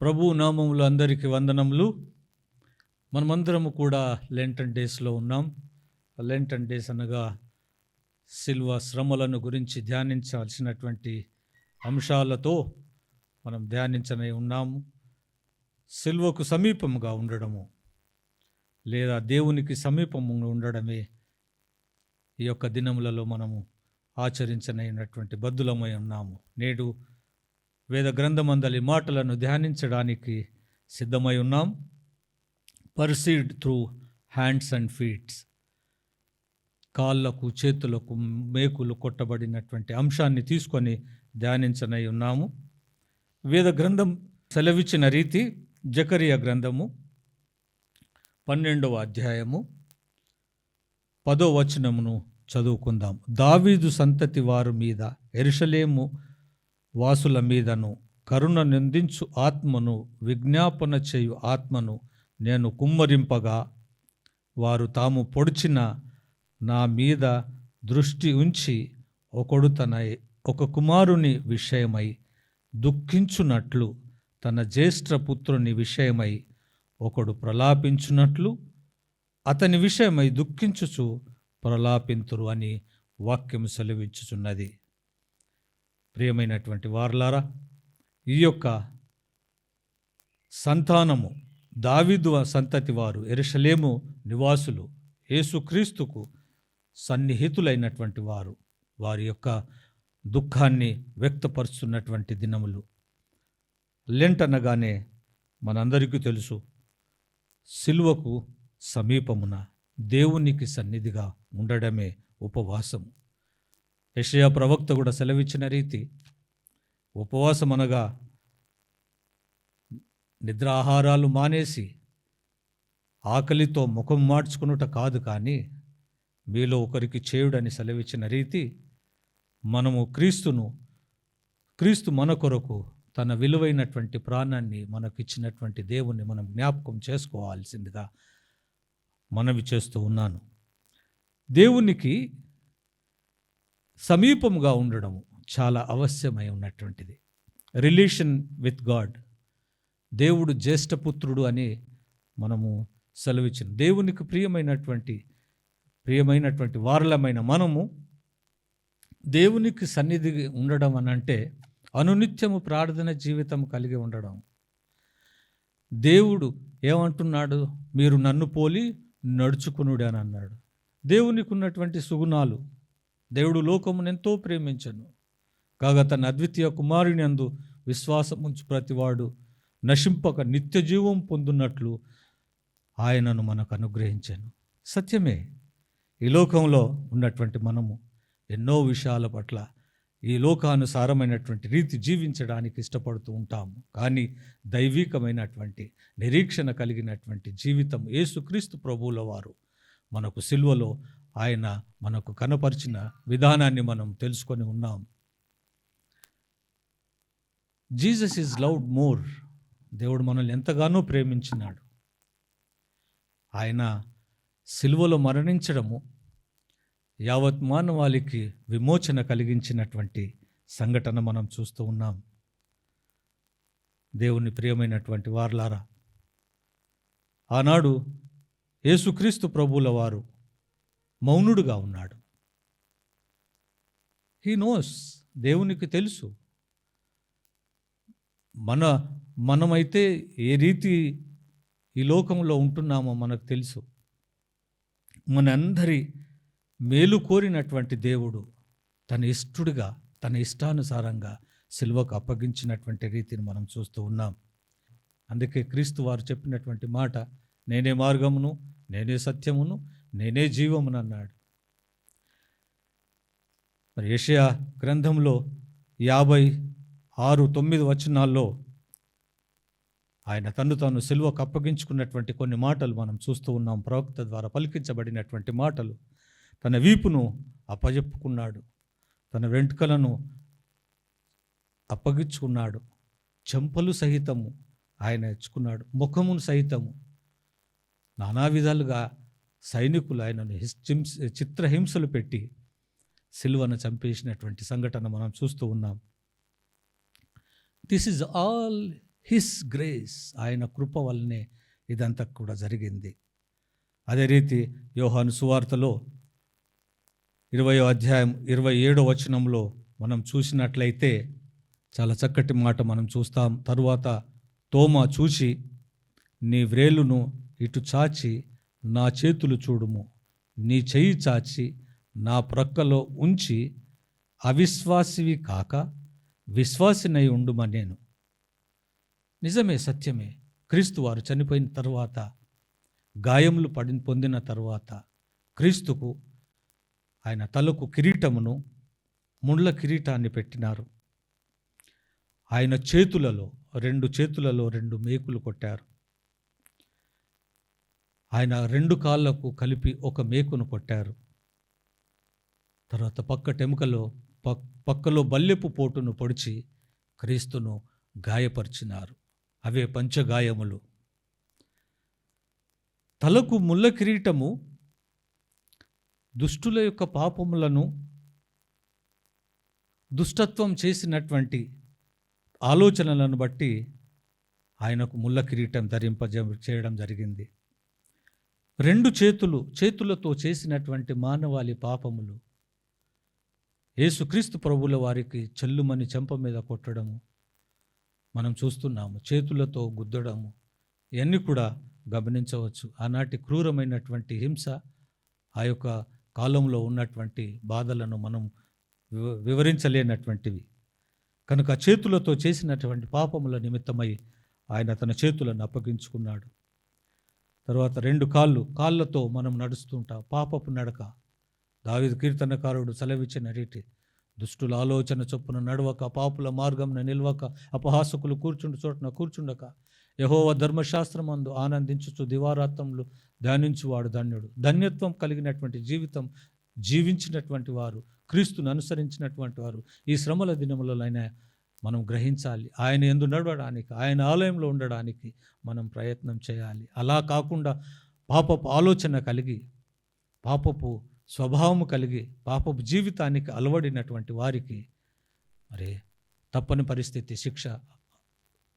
ప్రభు నామములు అందరికీ వందనములు. మనమందరము కూడా లెంటన్ డేస్లో ఉన్నాం. లెంటన్ డేస్ అనగా సిల్వ శ్రమలను గురించి ధ్యానించాల్సినటువంటి అంశాలతో మనం ధ్యానించనై ఉన్నాము. సిల్వకు సమీపముగా ఉండడము లేదా దేవునికి సమీపముగా ఉండడమే ఈ యొక్క దినములలో మనము ఆచరించనైనటువంటి బద్దులమై ఉన్నాము. నేడు వేద గ్రంథమందలి మాటలను ధ్యానించడానికి సిద్ధమై ఉన్నాం. Pierced through hands and feets కాళ్ళకు చేతులకు మేకులు కొట్టబడినటువంటి అంశాన్ని తీసుకొని ధ్యానించనై ఉన్నాము. వేద గ్రంథం సెలవిచ్చిన రీతి జకరియా గ్రంథము పన్నెండవ అధ్యాయము పదో వచనమును చదువుకుందాం. దావీదు సంతతి వారు మీద ఎరుషలేము వాసుల మీదను కరుణ నిందించు ఆత్మను విజ్ఞాపన చేయు ఆత్మను నేను కుమ్మరింపగా వారు తాము పొడిచిన నా మీద దృష్టి ఉంచి ఒకడు తన ఒక కుమారుని విషయమై దుఃఖించునట్లు తన జ్యేష్ఠ పుత్రుని విషయమై ఒకడు ప్రలాపించునట్లు అతని విషయమై దుఃఖించుచు ప్రలాపింతురు అని వాక్యం సెలవిచ్చుచున్నది. ప్రియమైనటువంటి వార్లారా ఈ యొక్క సంతానము దావిదు సంతతి వారు ఎరుషలేము నివాసులు యేసుక్రీస్తుకు సన్నిహితులైనటువంటి వారు. వారి యొక్క దుఃఖాన్ని వ్యక్తపరుస్తున్నటువంటి దినములు. లెంటనగానే మనందరికీ తెలుసు సిలువకు సమీపమున దేవునికి సన్నిధిగా ఉండడమే ఉపవాసము. యషయా ప్రవక్త కూడా సెలవిచ్చిన రీతి ఉపవాసం అనగా నిద్రాహారాలు మానేసి ఆకలితో ముఖం మార్చుకునుట కాదు కానీ మీలో ఒకరికి చేయుడని సెలవిచ్చిన రీతి మనము క్రీస్తును క్రీస్తు మన కొరకు తన విలువైనటువంటి ప్రాణాన్ని మనకు ఇచ్చినటువంటి దేవుణ్ణి మనం జ్ఞాపకం చేసుకోవాల్సిందిగా మనవి చేస్తూ ఉన్నాను. దేవునికి సమీపంగా ఉండడం చాలా అవశ్యమై ఉన్నటువంటిది. రిలేషన్ విత్ గాడ్ దేవుడు జ్యేష్ఠపుత్రుడు అని మనము సెలవిచ్చిన దేవునికి ప్రియమైనటువంటి ప్రియమైనటువంటి వారలమైన మనము దేవునికి సన్నిధి ఉండడం అని అంటే అనునిత్యము ప్రార్థన జీవితం కలిగి ఉండడం. దేవుడు ఏమంటున్నాడు? మీరు నన్ను పోలి నడుచుకునుడు అని అన్నాడు. దేవునికి ఉన్నటువంటి సుగుణాలు దేవుడు లోకమును ఎంతో ప్రేమించను. కాగా తన అద్వితీయ కుమారుని అందు విశ్వాసం ఉంచు ప్రతివాడు నశింపక నిత్య జీవం పొందున్నట్లు ఆయనను మనకు అనుగ్రహించాను. సత్యమే ఈ లోకంలో ఉన్నటువంటి మనము ఎన్నో విషయాల పట్ల ఈ లోకానుసారమైనటువంటి రీతి జీవించడానికి ఇష్టపడుతూ ఉంటాము. కానీ దైవికమైనటువంటి నిరీక్షణ కలిగినటువంటి జీవితం యేసుక్రీస్తు ప్రభువుల వారు మనకు సిల్వలో ఆయన మనకు కనపరిచిన విధానాన్ని మనం తెలుసుకొని ఉన్నాం. Jesus is loved more. దేవుడు మనల్ని ఎంతగానో ప్రేమించినాడు. ఆయన సిలువలో మరణించడము యావత్ మానవాళికి విమోచన కలిగించినటువంటి సంఘటన మనం చూస్తూ ఉన్నాం. దేవుని ప్రియమైనటువంటి వార్లారా ఆనాడు యేసుక్రీస్తు ప్రభువుల వారు మౌనుడుగా ఉన్నాడు. హీ నోస్ దేవునికి తెలుసు. మన మనమైతే ఏ రీతి ఈ లోకంలో ఉంటున్నామో మనకు తెలుసు. మనందరి మేలు కోరినటువంటి దేవుడు తన ఇష్టుడిగా తన ఇష్టానుసారంగా సిల్వకు అప్పగించినటువంటి రీతిని మనం చూస్తూ ఉన్నాం. అందుకే క్రీస్తు వారు చెప్పినటువంటి మాట నేనే మార్గమును నేనే సత్యమును నేనే జీవమునన్నాడు మరి యెషయా గ్రంథంలో యాభై ఆరు తొమ్మిది వచనాల్లో ఆయన తను తాను సిల్వకు అప్పగించుకున్నటువంటి కొన్ని మాటలు మనం చూస్తూ ఉన్నాం. ప్రవక్త ద్వారా పలికించబడినటువంటి మాటలు. తన వీపును అప్పజెప్పుకున్నాడు. తన వెంట్రుకలను అప్పగించుకున్నాడు. చెంపలు సహితము ఆయన ఇచ్చుకున్నాడు. ముఖమును సహితము నానా విధాలుగా సైనికులు ఆయనను హిస్- హింస చిత్రహింసలు పెట్టి సిల్వను చంపేసినటువంటి సంఘటన మనం చూస్తూ ఉన్నాం. This is all his grace ఆయన కృప వల్లనే ఇదంతా కూడా జరిగింది. అదే రీతి యోహాను సువార్తలో ఇరవయో అధ్యాయం ఇరవై ఏడో వచనంలో మనం చూసినట్లయితే చాలా చక్కటి మాట మనం చూస్తాం. తరువాత తోమ చూసి నీ వ్రేలును ఇటు చాచి నా చేతులు చూడుము. నీ చెయ్యి చాచి నా ప్రక్కలో ఉంచి అవిశ్వాసివి కాక విశ్వాసినై ఉండుమ నేను. నిజమే సత్యమే. క్రీస్తు వారు చనిపోయిన తర్వాత గాయములు పడి పొందిన తర్వాత క్రీస్తుకు ఆయన తలకు కిరీటమును ముండ్ల కిరీటాన్ని పెట్టినారు. ఆయన చేతులలో రెండు చేతులలో రెండు మేకులు కొట్టారు. ఆయన రెండు కాళ్ళకు కలిపి ఒక మేకును కొట్టారు తర్వాత పక్క టెముకలో పక్ పక్కలో బల్లెపు పోటును పొడిచి క్రీస్తును గాయపరిచినారు. అవే పంచగాయములు. తలకు ముళ్ళ కిరీటము దుష్టుల యొక్క పాపములను దుష్టత్వం చేసినటువంటి ఆలోచనలను బట్టి ఆయనకు ముళ్ళ కిరీటం ధరింప చేయడం జరిగింది. రెండు చేతులు చేతులతో చేసినటువంటి మానవాళి పాపములు. యేసుక్రీస్తు ప్రభుల వారికి చెల్లుమని చెంప మీద కొట్టడము. మనం చూస్తున్నాము చేతులతో గుద్దడము. ఇవన్నీ కూడా గమనించవచ్చు. ఆనాటి క్రూరమైనటువంటి హింస ఆ యొక్క కాలంలో ఉన్నటువంటి బాధలను మనం వివ- వివరించలేనటువంటివి. కనుక చేతులతో చేసినటువంటి పాపముల నిమిత్తమై ఆయన తన చేతులను అప్పగించుకున్నాడు. తర్వాత రెండు కాళ్ళు కాళ్ళతో మనం నడుస్తుంటాం పాపపు నడక. దావిద కీర్తనకారుడు సెలవిచ్చిన రీతి దుష్టుల ఆలోచన చొప్పున నడవక పాపుల మార్గంన నిల్వక అపహాసకులు కూర్చుండు చోటున కూర్చుండక. యహోవ ధర్మశాస్త్రమందు ఆనందించుచు దివారాత్రములు ధ్యానించువాడు ధన్యుడు. ధన్యత్వం కలిగినటువంటి జీవితం జీవించినటువంటి వారు క్రీస్తును అనుసరించినటువంటి వారు. ఈ శ్రమల దినములైనా మనం గ్రహించాలి. ఆయన ఎందు నడవడానికి ఆయన ఆలయంలో ఉండడానికి మనం ప్రయత్నం చేయాలి. అలా కాకుండా పాపపు ఆలోచన కలిగి పాపపు స్వభావము కలిగి పాపపు జీవితానికి అలవడినటువంటి వారికి మరి తప్పని పరిస్థితి శిక్ష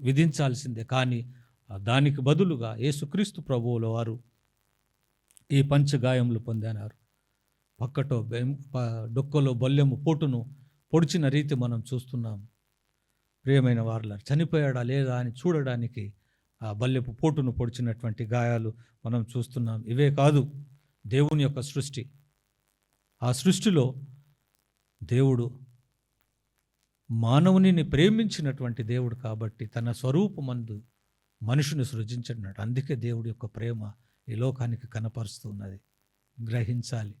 విధించాల్సిందే. కానీ దానికి బదులుగా యేసుక్రీస్తు ప్రభువుల వారు ఈ పంచగాయములు పొందనారు. పక్కటో బెం- డొక్కలో బొల్లెము పోటును పొడిచిన రీతి మనం చూస్తున్నాం. ప్రియమైన వారుల చనిపోయాడా లేదా అని చూడడానికి ఆ బల్లెపు పోటును పొడిచినటువంటి గాయాలు మనం చూస్తున్నాం. ఇవే కాదు దేవుని యొక్క సృష్టి. ఆ సృష్టిలో దేవుడు మానవునిని ప్రేమించినటువంటి దేవుడు కాబట్టి తన స్వరూపమందు మనుషుని సృజించినట్టు అందుకే దేవుడి యొక్క ప్రేమ ఈ లోకానికి కనపరుస్తున్నది గ్రహించాలి.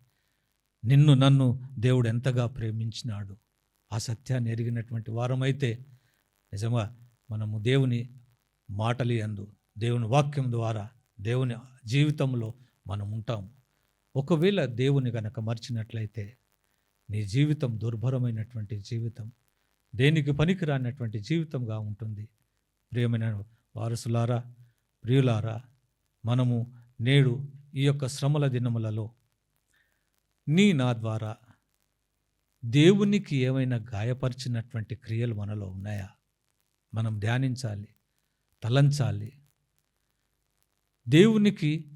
నిన్ను నన్ను దేవుడు ఎంతగా ప్రేమించినాడు? ఆ సత్యాన్ని ఎరిగినటువంటి వారమైతే నిజంగా మనము దేవుని మాటలు అందు దేవుని వాక్యం ద్వారా దేవుని జీవితంలో మనం ఉంటాము. ఒకవేళ దేవుని గనక మర్చినట్లయితే నీ జీవితం దుర్భరమైనటువంటి జీవితం దేనికి పనికిరానటువంటి జీవితంగా ఉంటుంది. ప్రియమైన వారసులారా ప్రియులారా మనము నేడు ఈ యొక్క శ్రమల దినములలో నీ నా ద్వారా దేవునికి ఏమైనా గాయపరిచినటువంటి క్రియలు మనలో ఉన్నాయా? మనం ధ్యానించాలి తలంచాలి. దేవునికి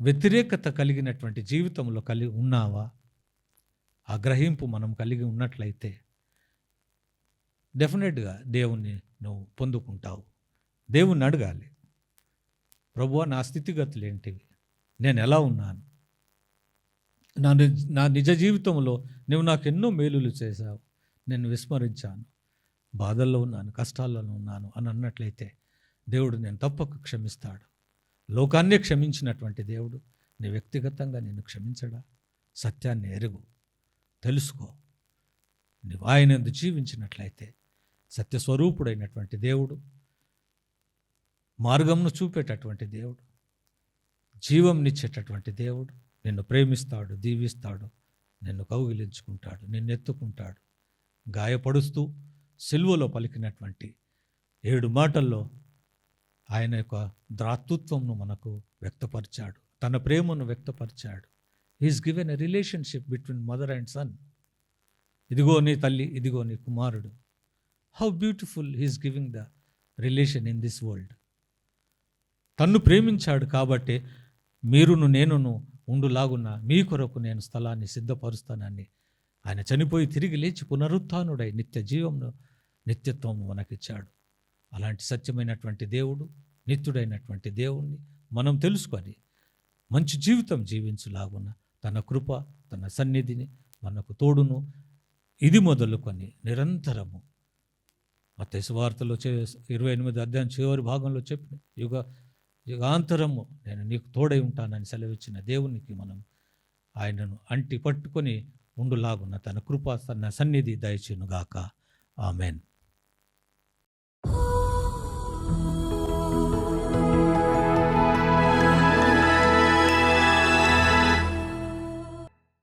వ్యతిరేకత కలిగినటువంటి జీవితంలో కలిగి ఉన్నావా? ఆ గ్రహింపు మనం కలిగి ఉన్నట్లయితే డెఫినెట్గా దేవుణ్ణి నువ్వు పొందుకుంటావు. దేవుణ్ణి అడగాలి. ప్రభువా నా స్థితిగతులు ఏంటివి? నేను ఎలా ఉన్నాను? నా నిజ నా నిజ జీవితంలో నువ్వు నాకు ఎన్నో మేలులు చేశావు. నేను విస్మరించాను. బాధల్లో ఉన్నాను కష్టాల్లో ఉన్నాను అని అన్నట్లయితే దేవుడు నేను తప్పక క్షమిస్తాడు. లోకాన్నే క్షమించినటువంటి దేవుడు నీ వ్యక్తిగతంగా నిన్ను క్షమించడా? సత్యాన్ని ఎరుగు తెలుసుకో. నువ్వు ఆయన జీవించినట్లయితే సత్యస్వరూపుడైనటువంటి దేవుడు మార్గంను చూపేటటువంటి దేవుడు జీవంనిచ్చేటటువంటి దేవుడు నిన్ను ప్రేమిస్తాడు దీవిస్తాడు నిన్ను కౌగిలించుకుంటాడు నిన్ను ఎత్తుకుంటాడు గాయపడుస్తూ సిల్వలో పలికినటువంటి ఏడు మాటల్లో ఆయన యొక్క ద్రాతృత్వంను మనకు వ్యక్తపరిచాడు. తన ప్రేమను వ్యక్తపరిచాడు. He's given a relationship between mother and son ఇదిగో నీ తల్లి ఇదిగో నీ కుమారుడు. How beautiful he's giving the relation in this world తన్ను ప్రేమించాడు కాబట్టి మీరును నేనును ఉండులాగున్న మీ కొరకు నేను స్థలాన్ని సిద్ధపరుస్తానని ఆయన చనిపోయి తిరిగి లేచి పునరుత్థానుడై నిత్య జీవంను నిత్యత్వం మనకిచ్చాడు. అలాంటి సత్యమైనటువంటి దేవుడు నిత్యుడైనటువంటి దేవుణ్ణి మనం తెలుసుకొని మంచి జీవితం జీవించులాగున తన కృప తన సన్నిధిని మనకు తోడును. ఇది మొదలుకొని నిరంతరము మత వార్తలో చే ఇరవై ఎనిమిది అధ్యాయం చివరి భాగంలో చెప్పిన యుగ యుగాంతరము నేను నీకు తోడై ఉంటానని సెలవిచ్చిన దేవునికి మనం ఆయనను అంటి పట్టుకొని ఉండులాగున్న తన కృపా తన సన్నిధి దయచేనుగాక ఆమెన్.